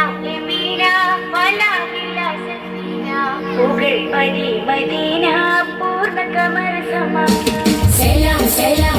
ലമിന മലാഹില സക്കീന പുകൾ പരി മദീന പൂർണ കമർ സമ സലാം സലാം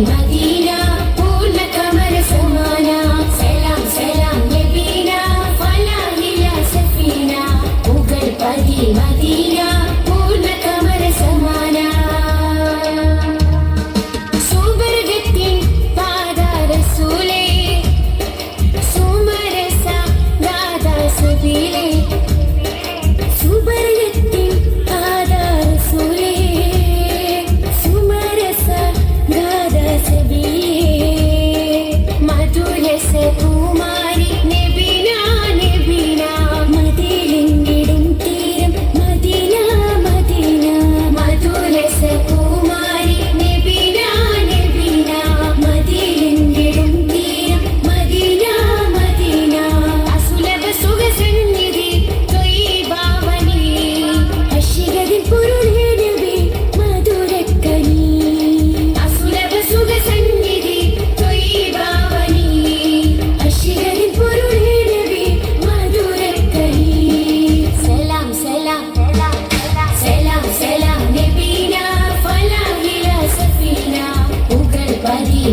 Medina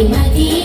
My Madina.